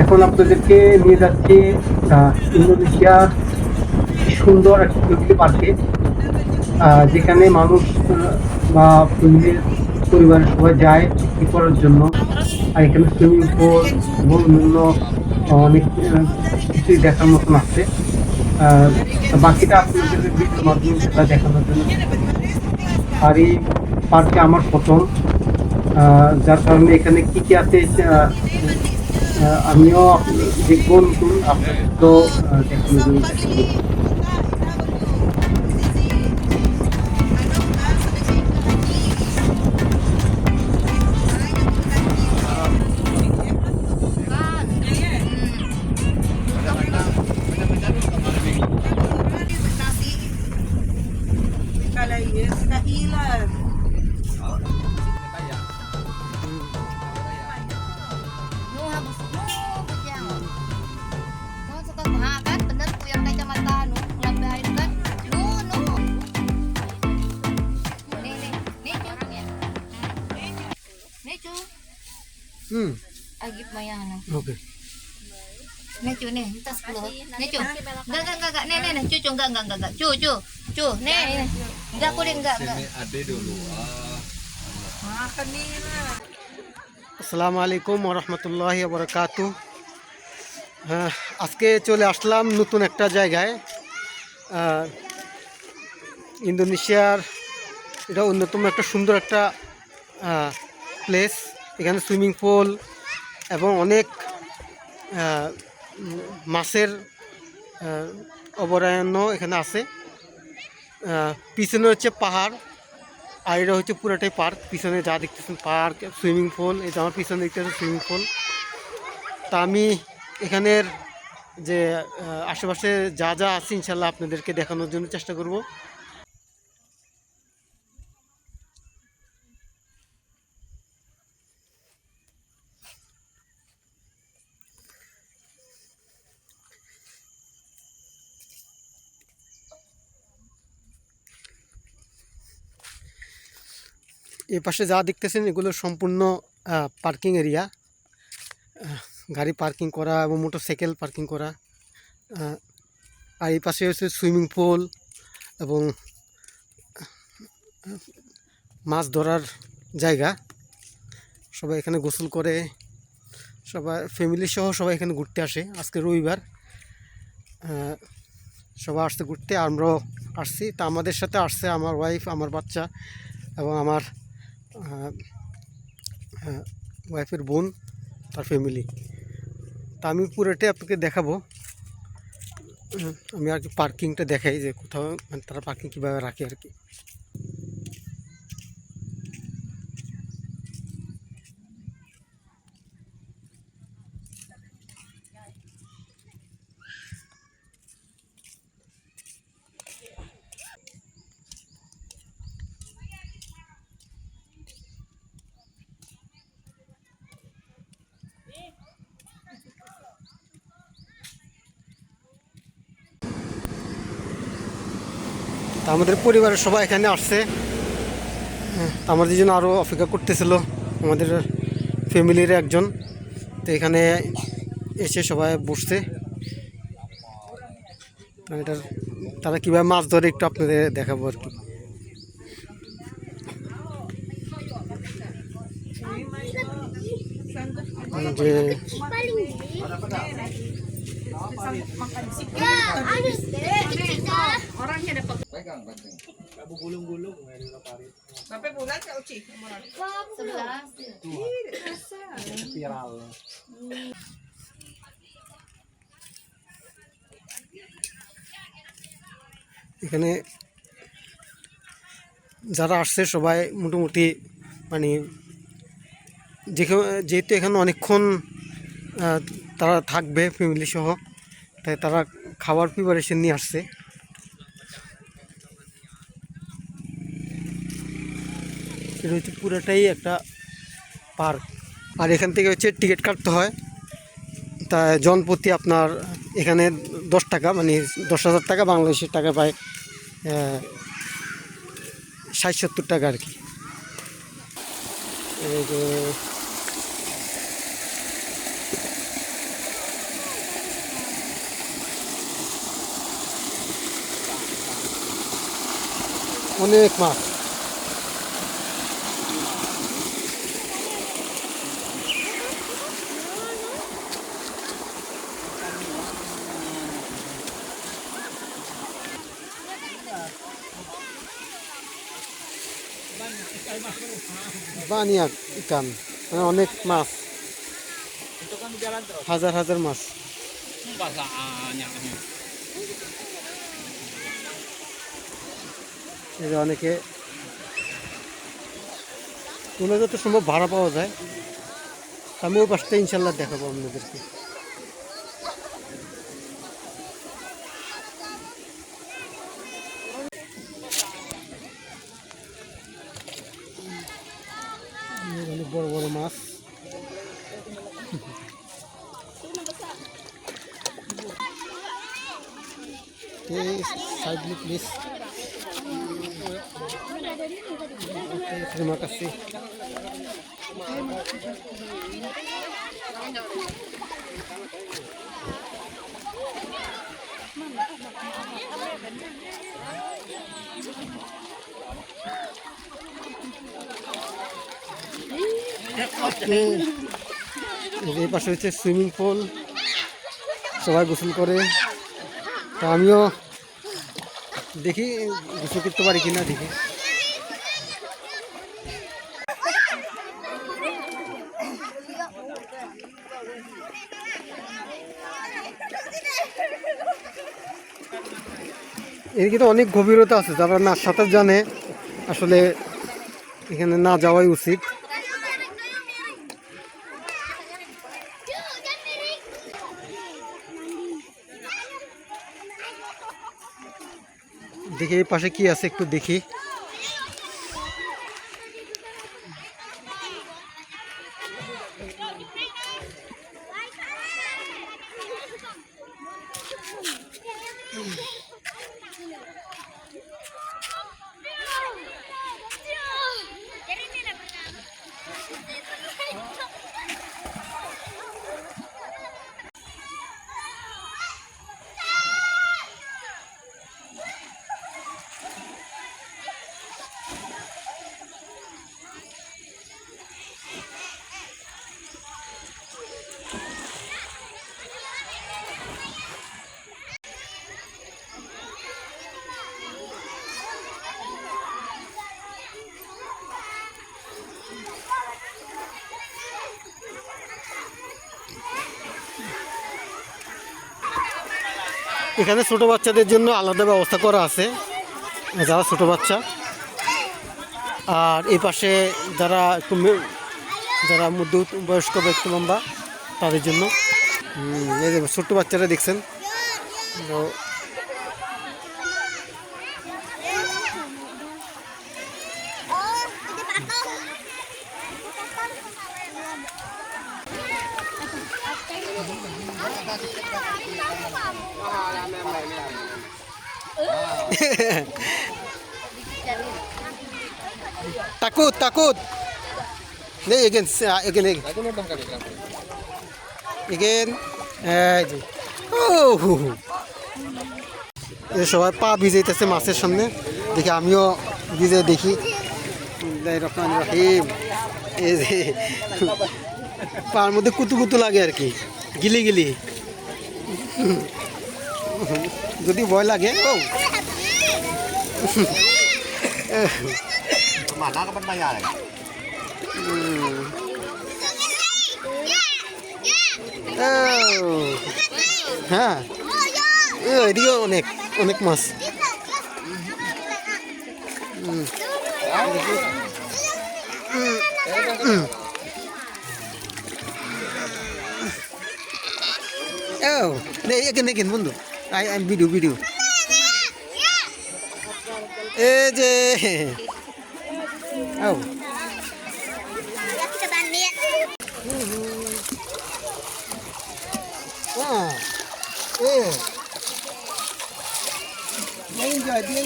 এখন আপনাদেরকে নিয়ে যাচ্ছি আহ, ইন্দোনেশিয়ার সুন্দর একটি প্রকৃতি পার্কে যেখানে মানুষ বা ফ্যামিলির পরিবারের সবাই যায় পিকনিক করার জন্য। আর এখানে সুইমিং পুল এবং অন্যান্য অনেক কিছুই দেখার মতন আছে। বাকিটা আপনাদের ভিডিওর মাধ্যমে সেটা দেখানোর জন্য। আর এই পার্কে আমার প্রথম। যার কারণে এখানে কী কী আছে আমিও দেখব নতুন আপনার তো আহ, হুম Agip mayana. ওকে Nih cu nih, minta 10. Nih cu. Enggak enggak enggak enggak. Nih nih nih cucu enggak enggak enggak enggak. Cu cu. Cu, nih nih. Enggak aku deh enggak enggak. Sini ade dulu. Ah, Makan nih lah. আসসালামু আলাইকুম রহমতুল্লাহ বরকাত হ্যাঁ আজকে চলে আসলাম নতুন একটা জায়গায় আহ, ইন্দোনেশিয়ার এটা অন্যতম একটা সুন্দর একটা প্লেস এখানে সুইমিং পুল এবং অনেক মাছের অভয়ারণ্য এখানে আছে। পিছনে হচ্ছে পাহাড়, আর এটা হচ্ছে পুরোটাই পার্ক। পিছনে যা দেখতেছেন পার্ক, সুইমিং পুল, এই যে আমার পিছনে দেখতেছেন সুইমিং পুল। তা আমি এখানের যে আশেপাশে যা যা আছে ইনশাল্লাহ আপনাদেরকে দেখানোর জন্য চেষ্টা করব। এ পাশে যা দেখতেছেন, এগুলো সম্পূর্ণ পার্কিং এরিয়া গাড়ি পার্কিং করা এবং মোটরসাইকেল পার্কিং করা। আর এই পাশে হচ্ছে সুইমিং পুল এবং মাছ ধরার জায়গা। সবাই এখানে গোসল করে, সবাই ফ্যামিলি সহ সবাই এখানে ঘুরতে আসে আজকে রবিবার। সবাই আসতে ঘুরতে, আমরাও আসছি। তা আমাদের সাথে আসছে আমার ওয়াইফ আমার বাচ্চা এবং আমার ওয়াইফের বোন, তার ফ্যামিলি তা আমি পুরোটাই আপনাকে দেখাবো। আমি আর কি পার্কিংটা দেখাই যে কোথাও মানে তারা পার্কিং কীভাবে রাখে আর কি। তা আমাদের পরিবারের সবাই এখানে আসছে। হ্যাঁ, আমাদের জন্য আরও অপেক্ষা করতেছিল আমাদের ফ্যামিলির একজন। তো এখানে এসে সবাই বসছে। এটার তারা কীভাবে মাছ ধরে একটু আপনাদের দেখাবো আর কি। এখানে যারা আসছে সবাই মোটামুটি মানে যেখানে যেহেতু এখানে অনেকক্ষণ তারা থাকবে ফ্যামিলি সহ, তাই তারা খাবার প্রিপারেশন নিয়ে আসছে। এটা হচ্ছে পুরোটাই একটা পার্ক। আর এখান থেকে হচ্ছে টিকিট কাটতে হয়। তা জনপ্রতি আপনার এখানে দশ টাকা মানে দশ হাজার টাকা, বাংলাদেশের টাকা প্রায় ষাট সত্তর টাকা আর কি। অনেক মাছ। বানিয়া কান মানে অনেক মাছ। হাজার হাজার মাছ। অনেকে কোনো যত সম্ভব ভাড়া পাওয়া যায় আমি ওই পাশটা ইনশাল্লাহ দেখাবো আপনাদেরকে অনেক বড় বড় মাছ সাইডলি প্লিজ Terima kasih. এই পাশে হচ্ছে সুইমিং পুল। সবাই গোসল করে। তো আমিও দেখি গোসল করতে পারি কিনা দেখি। এর কিন্তু অনেক গভীরতা আছে, যারা না সাঁতার জানে, আসলে এখানে না যাওয়াই উচিত। দেখি এই পাশে কি আছে একটু দেখি। এখানে ছোট বাচ্চাদের জন্য আলাদা ব্যবস্থা করা আছে, যারা ছোট বাচ্চা। আর এই পাশে যারা একটু যারা মধ্য বয়স্ক ব্যক্তি লম্বা তাদের জন্য। ছোট্ট বাচ্চারা দেখছেন। Takut takut. Nih again again again. Again এই যে এই সবাই পা ভিজাইতেছে মাছের সামনে। দেখি আমিও ভিজে দেখি। রহমানির রহিম। এই যে, পার মধ্যে কুতু কুতু লাগে আর কি। গিলি গিলি। যদি ভয় লাগে, ও। Mana ka ba't nangyari? ও হ্যাঁ এদিকে অনেক অনেক মাছ। ও নে, এখানে এখানে বন্ধু আই আই ভিডিও ভিডিও এই যে ও Ah, eh. Dia enjoy, dia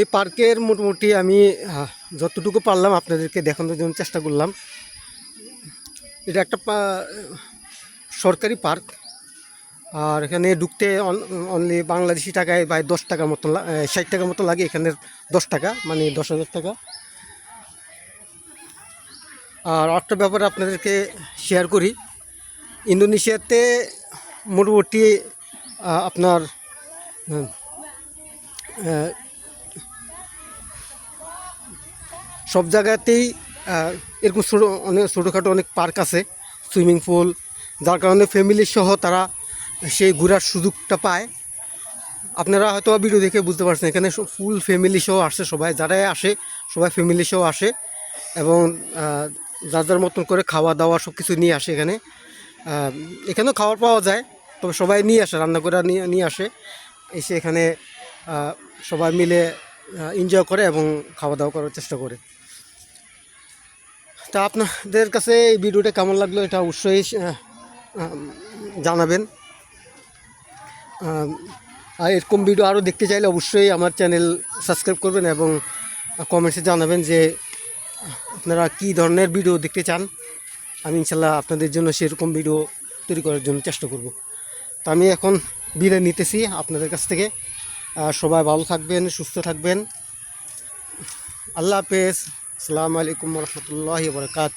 এই পার্কের মোটামুটি আমি যতটুকু পারলাম আপনাদেরকে দেখানোর জন্য চেষ্টা করলাম। এটা একটা সরকারি পার্ক। আর এখানে ঢুকতে অনলি বাংলাদেশি টাকায় বা দশ টাকার মতো ষাট টাকার মতো লাগে এখানের দশ টাকা মানে দশ হাজার টাকা। আর একটা ব্যাপারে আপনাদেরকে শেয়ার করি। ইন্দোনেশিয়াতে মোটামুটি আপনার সব জায়গাতেই এরকম ছোটো, অনেক ছোটোখাটো অনেক পার্ক আছে, সুইমিং পুল, যার কারণে ফ্যামিলি সহ তারা সেই ঘোরার সুযোগটা পায়। আপনারা হয়তো ভিডিও দেখে বুঝতে পারছেন, এখানে ফুল ফ্যামিলি সহ আসে সবাই, যারাই আসে সবাই ফ্যামিলি সহ আসে এবং যার যার মতন করে খাওয়া দাওয়া সব কিছু নিয়ে আসে এখানে। এখানেও খাবার পাওয়া যায়, তবে সবাই নিয়ে আসে, রান্না করে নিয়ে নিয়ে আসে। এসে এখানে সবাই মিলে এনজয় করে এবং খাওয়া দাওয়া করার চেষ্টা করে। তা আপনাদের কাছে এই ভিডিওটা কেমন লাগল এটা অবশ্যই জানাবেন। আর এরকম ভিডিও আরও দেখতে চাইলে অবশ্যই আমার চ্যানেল সাবস্ক্রাইব করবেন এবং কমেন্টসে জানাবেন যে আপনারা কী ধরনের ভিডিও দেখতে চান। আমি ইনশাল্লাহ আপনাদের জন্য সেরকম ভিডিও তৈরি করার জন্য চেষ্টা করব। তো আমি এখন বিদায় নিতেছি আপনাদের কাছ থেকে। সবাই ভালো থাকবেন, সুস্থ থাকবেন। আল্লাহ হাফেজ। আসসালামু আলাইকুম রহমতুল্লাহ বরকাত